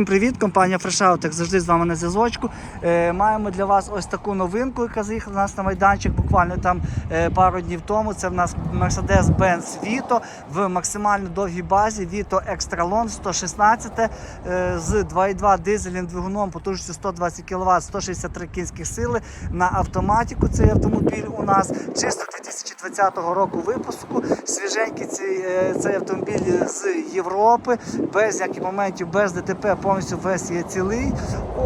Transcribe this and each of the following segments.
Всім Привіт, компанія FreshOut, як завжди з вами на зв'язочку. Е, маємо для вас ось таку новинку, яка заїхала до нас на майданчик буквально там е, пару днів тому. Це в нас Mercedes-Benz Vito в максимально довгій базі Vito Extra Long 116 е, з 2.2 дизельним двигуном потужністю 120 кВт, 163 кінських сили на автоматику. Цей автомобіль у нас чисто 2020 року випуску. Свіженький цей, е, цей автомобіль з Європи, без ніяких моментів, без ДТП, повністю весь є цілий.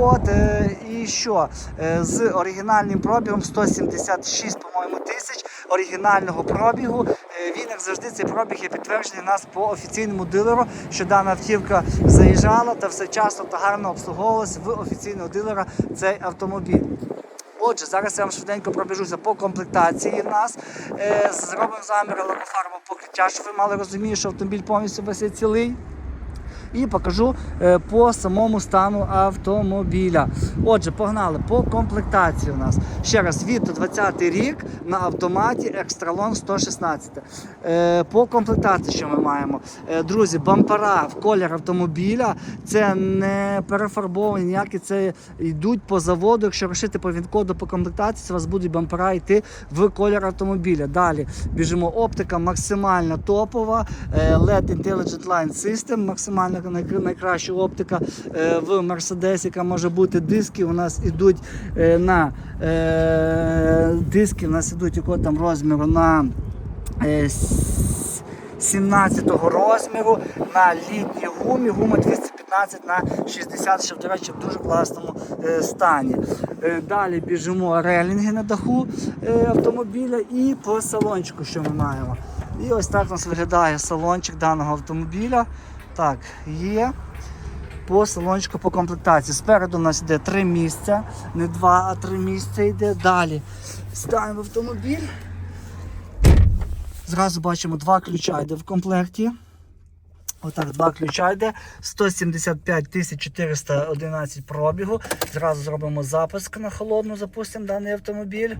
От е, і що? Е, з оригінальним пробігом 176, по-моєму, тисяч оригінального пробігу. Е, Він, як завжди, цей пробіг є підтверджений нас по офіційному дилеру, що дана автівка заїжджала та все часто та гарно обслуговувалась в офіційного дилера цей автомобіль. Отже, зараз я вам швиденько пробіжуся по комплектації в нас. Е, зробимо замір лакофарбового покриття, щоб ви мали розуміння, що автомобіль повністю весь цілий. І покажу е, по самому стану автомобіля. Отже, погнали по комплектації у нас. Ще раз, Віто 20 рік на автоматі Екстралон 116. Е, По комплектації, що ми маємо? Е, Друзі, бампера в колір автомобіля. Це не перефарбовані, ніякі це йдуть по заводу. Якщо рушити по вінкоду по комплектації, у вас будуть бампера йти в колір автомобіля. Далі біжимо оптика максимально топова, е, LED Intelligent Line System, максимально найкраща оптика е, в Mercedes, яка може бути диски. У нас ідуть е, на е, диски, у нас ідуть якого там розміру на е, 17-го розміру на літній гумі, гума 215 на 60, що, до речі, в дуже класному е, стані. Е, далі біжимо релінги на даху е, автомобіля і по салончику, що ми маємо. І ось так у нас виглядає салончик даного автомобіля. Так, є. По салончику по комплектації. Спереду у нас йде три місця, не два, а три місця йде. Далі ставимо автомобіль. Зразу бачимо два ключа йде в комплекті. Отак, два ключа йде. 175 411 пробігу. Зразу зробимо запуск на холодну, запустимо даний автомобіль.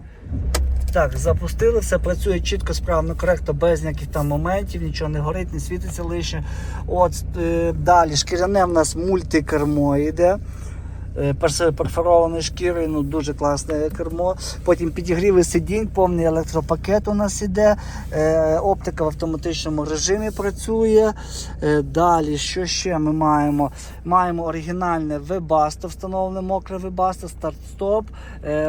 Так, запустили, все працює чітко, справно, коректно, без ніяких там моментів, нічого не горить, не світиться лише. От е, далі шкіряне в нас мультикермо йде. Е, перфорованою шкірою, ну дуже класне кермо. Потім підігріви сидінь, повний електропакет у нас іде. Е, оптика в автоматичному режимі працює. Е, далі, що ще ми маємо? Маємо оригінальне Webasto, встановлене мокре Webasto, старт-стоп,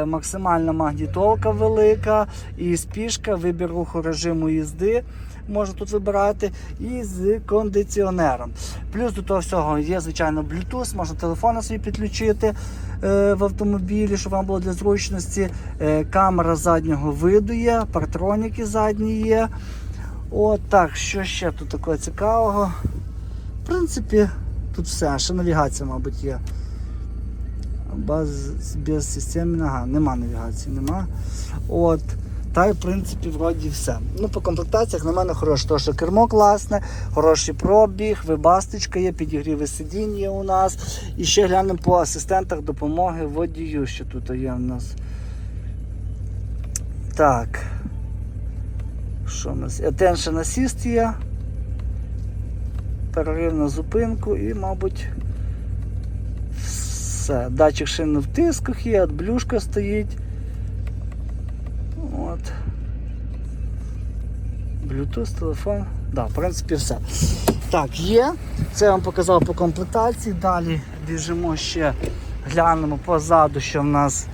максимальна магнітолка велика, і спішка, вибір руху режиму їзди. Можна тут вибирати і з кондиціонером. Плюс до того всього є, звичайно, Bluetooth, можна телефон собі підключити е, в автомобілі, щоб вам було для зручності. Е, камера заднього виду є, партроніки задні є. От так, що ще тут такого цікавого? В принципі, тут все, ще навігація, мабуть, є. Без, без системи, ага, нема навігації, нема. От. Та й в принципі вроді все. Ну, по комплектаціях на мене хороше, тому що кермо класне, хороший пробіг, вибасточка є, підігріви сидінь є у нас. І ще глянемо по асистентах допомоги водію, що тут є у нас. Так. Що у нас? Attention Assist є. Перерив на зупинку і, мабуть, все. Датчик шин в тисках є, блюшка стоїть. От. Bluetooth, телефон. Да, в принципі, все. Так, є. Це я вам показав по комплектації. Далі біжимо ще, глянемо позаду, що в нас.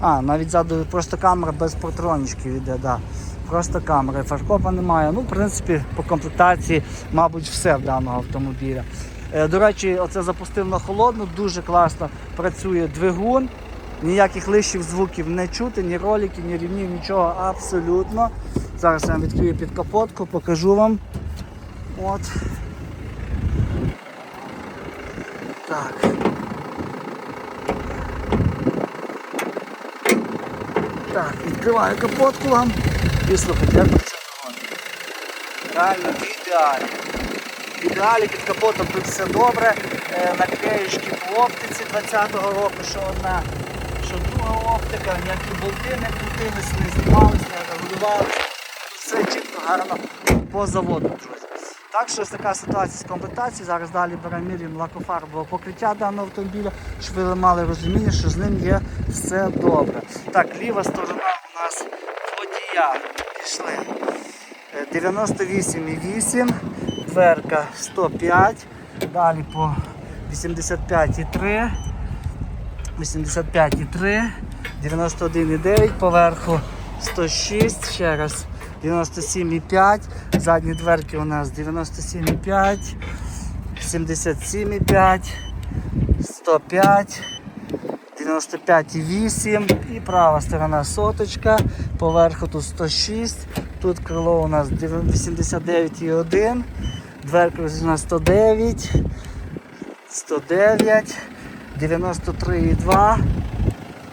А, навіть ззаду просто камера без патронічків йде, да. Просто камера. Фаркопа немає. Ну, в принципі, по комплектації, мабуть, все в даного автомобіля. Е, До речі, оце запустив на холодну, дуже класно працює двигун. Ніяких лишніх звуків не чути, ні роликів, ні рівнів, нічого абсолютно. Зараз я вам відкрию під капотку, покажу вам. От. Так. Так, відкриваю капотку вам і слухайте, як це. Реально в ідеалі. В під капотом тут все добре. Е, Наклеєчки по оптиці 20-го року, що одна, що оптика, ніякі болти не крутились, не знімались, не регулювалися. Все чітко, гарно по заводу, друзі. Так що ось така ситуація з комплектацією. Зараз далі беремо міряємо лакофарбове покриття даного автомобіля, щоб ви мали розуміння, що з ним є все добре. Так, ліва сторона у нас водія пішли. Е, 98,8, дверка 105, далі по 85,3, 85,3, 91,9 поверху 106, ще раз 97,5, задні дверки у нас 97,5, 77,5, 105, 95,8 і права сторона соточка, поверху тут 106, тут крило у нас 89,1, дверка у нас 109, 109, 93,2,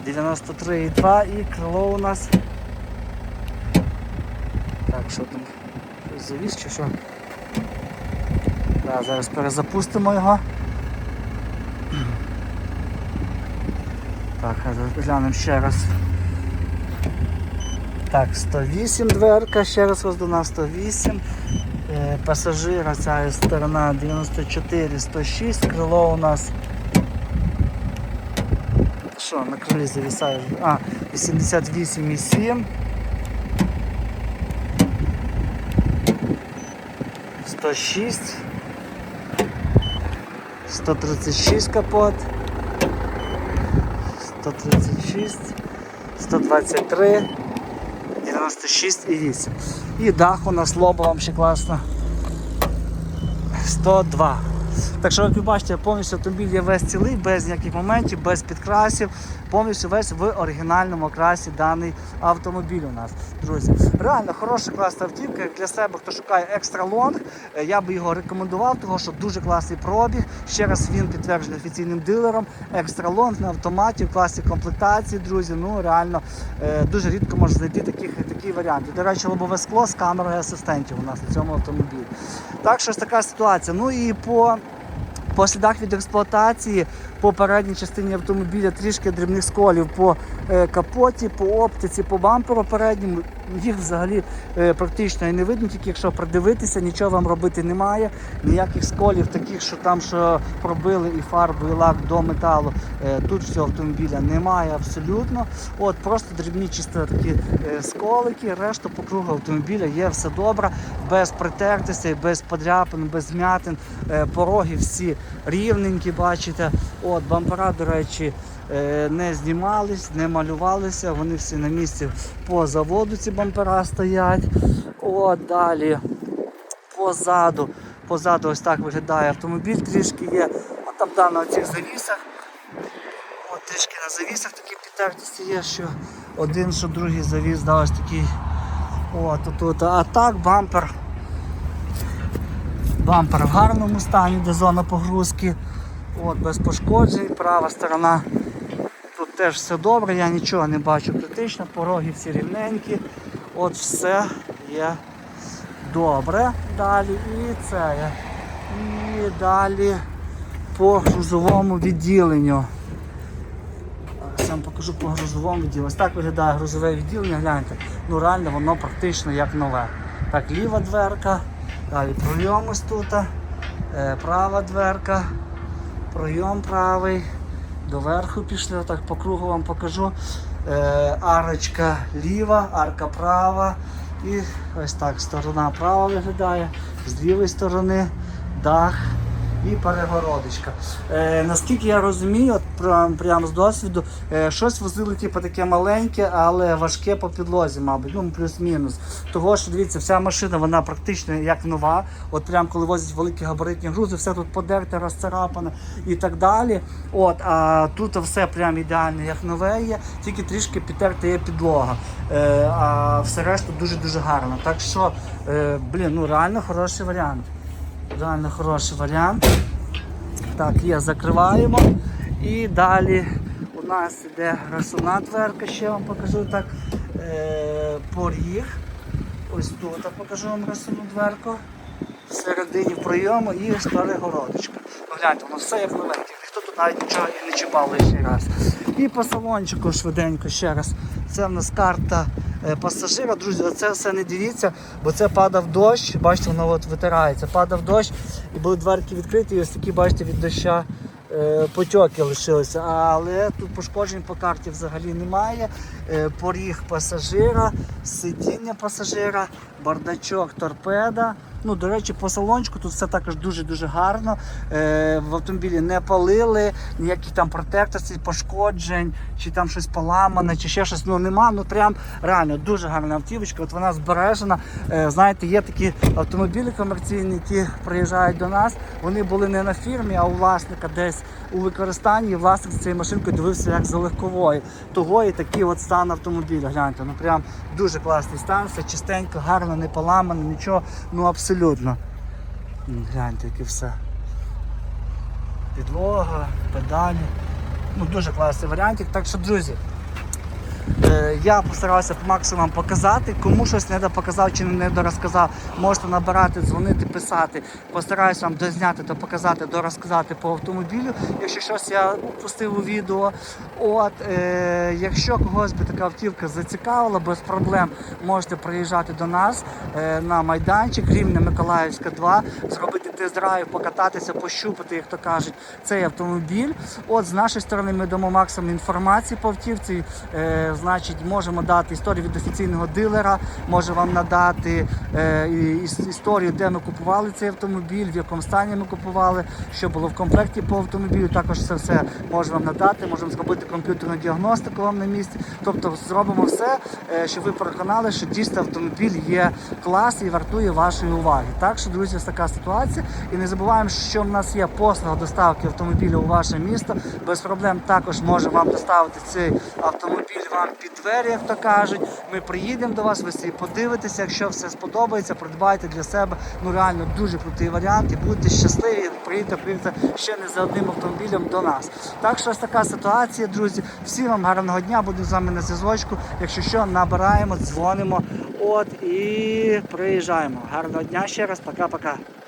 93,2 і крило у нас. Так, що там? Щось завіс чи що? Да, зараз перезапустимо його. Так, глянемо ще раз. Так, 108 дверка, ще раз роздана 108. Е, пасажира ця сторона 94, 106, крило у нас. Що, на крилі завісає? А, 88,7. 106. 136 капот. 136, 123, 96 і 8. І дах у нас лоба вам ще класно. 102. Так що, як ви бачите, повністю автомобіль є весь цілий, без ніяких моментів, без підкрасів, повністю весь в оригінальному окрасі даний автомобіль у нас, друзі. Реально хороша класна автівка. Для себе, хто шукає екстра лонг, е, я би його рекомендував, тому що дуже класний пробіг. Ще раз він підтверджений офіційним дилером. Екстра лонг на автоматі, в класі комплектації, друзі. Ну реально е, дуже рідко можна знайти таких, такі варіанти. До речі, лобове скло з камерою асистентів у нас на цьому автомобілі. Так що ось така ситуація. Ну і по по слідах від експлуатації по передній частині автомобіля трішки дрібних сколів по е, капоті, по оптиці, по бамперу передньому. Їх взагалі е, практично і не видно, тільки якщо придивитися, нічого вам робити немає. Ніяких сколів, таких, що там що пробили і фарбу, і лак до металу. е, тут всього автомобіля немає абсолютно. От просто дрібні чисто такі е, сколики, решта по кругу автомобіля є все добре, без притертостей, без подряпин, без змятин. Е, Пороги всі рівненькі, бачите. От бампера, до речі, не знімались, не малювалися. Вони всі на місці по заводу ці бампера стоять. От далі позаду. Позаду ось так виглядає автомобіль, трішки є. От там да, на цих завісах. От трішки на завісах такі підтертості є, що один, що другий завіс, да, ось такий. От тут. А так бампер. Бампер в гарному стані, де зона погрузки. От, без пошкоджень, права сторона. Теж все добре, я нічого не бачу критично, пороги всі рівненькі. От все є добре. Далі і це. є. І далі по грузовому відділенню. Я вам покажу по грузовому відділенню. Ось так виглядає грузове відділення, гляньте. Ну реально воно практично як нове. Так, ліва дверка, далі пройом ось тут, е, права дверка, пройом правий, доверху пішли, отак по кругу вам покажу. Е, арочка ліва, арка права. І ось так сторона права виглядає, з лівої сторони дах і перегородочка. Е, наскільки я розумію, от прям, прямо з досвіду, е, щось возили типу, таке маленьке, але важке по підлозі, мабуть, ну плюс-мінус. Того, що дивіться, вся машина вона практично як нова. От прям коли возять великі габаритні грузи, все тут подерте, розцарапане і так далі. От, а тут все прям ідеально, як нове є, тільки трішки підтерта є підлога. Е, а все решту дуже-дуже гарно. Так що, е, блін, ну реально хороший варіант. Реально хороший варіант. Так, є, закриваємо. І далі у нас іде розсувна дверка, ще вам покажу так. Е, поріг. Ось тут покажу вам розсувну дверку. Всередині прийому і перегородочка. Погляньте, воно все як новеньке. Ніхто тут навіть нічого і не чіпав лишній раз. І по салончику швиденько ще раз. Це в нас карта пасажира. Друзі, це все не дивіться, бо це падав дощ. Бачите, воно от витирається. Падав дощ і були дверки відкриті, і ось такі, бачите, від доща е, потьоки лишилися. Але тут пошкоджень по карті взагалі немає. Е, Поріг пасажира, сидіння пасажира, бардачок, торпеда. Ну, до речі, по салончику тут все також дуже-дуже гарно. Е, в автомобілі не палили, ніяких там протекторів, пошкоджень, чи там щось поламане, чи ще щось. Ну нема. Ну прям реально дуже гарна автівочка. От вона збережена. Е, знаєте, є такі автомобілі комерційні, які приїжджають до нас. Вони були не на фірмі, а у власника десь у використанні. Власник з цією машинкою дивився як за легкової. Того і такий от стан автомобіля. Гляньте, ну прям дуже класний стан, все чистенько, гарно, не поламано, нічого, ну абсолютно. Гляньте, яке все. Підлога, педалі. Ну, дуже класний варіантик. Так що, друзі, я постарався по максимуму показати. Кому щось не показав чи не дорозказав, можете набирати, дзвонити, писати. Постараюся вам дозняти, то показати, дорозказати по автомобілю. Якщо щось я пустив у відео. От, е, якщо когось би така автівка зацікавила, без проблем можете приїжджати до нас е, на майданчик Рівне Миколаївська 2, зробити тест-драйв, покататися, пощупати, як то кажуть, цей автомобіль. От з нашої сторони ми дамо максимум інформації по автівці. Е, значить, можемо дати історію від офіційного дилера, може вам надати е, історію, де ми купували цей автомобіль, в якому стані ми купували, що було в комплекті по автомобілю. Також це все можемо вам надати. Можемо зробити комп'ютерну діагностику вам на місці. Тобто зробимо все, е, щоб ви переконали, що дійсно автомобіль є клас і вартує вашої уваги. Так що, друзі, ось така ситуація. І не забуваємо, що в нас є послуга доставки автомобіля у ваше місто. Без проблем також можемо вам доставити цей автомобіль вам під двері, як то кажуть. Ми приїдемо до вас, ви собі подивитеся. Якщо все сподобається, придбайте для себе. Ну реально дуже крутий варіант і будьте щасливі. Приїдете, приїдете ще не за одним автомобілем до нас. Так що ось така ситуація, друзі. Всім вам гарного дня, буду з вами на зв'язочку. Якщо що, набираємо, дзвонимо. От і приїжджаємо. Гарного дня ще раз, пока-пока.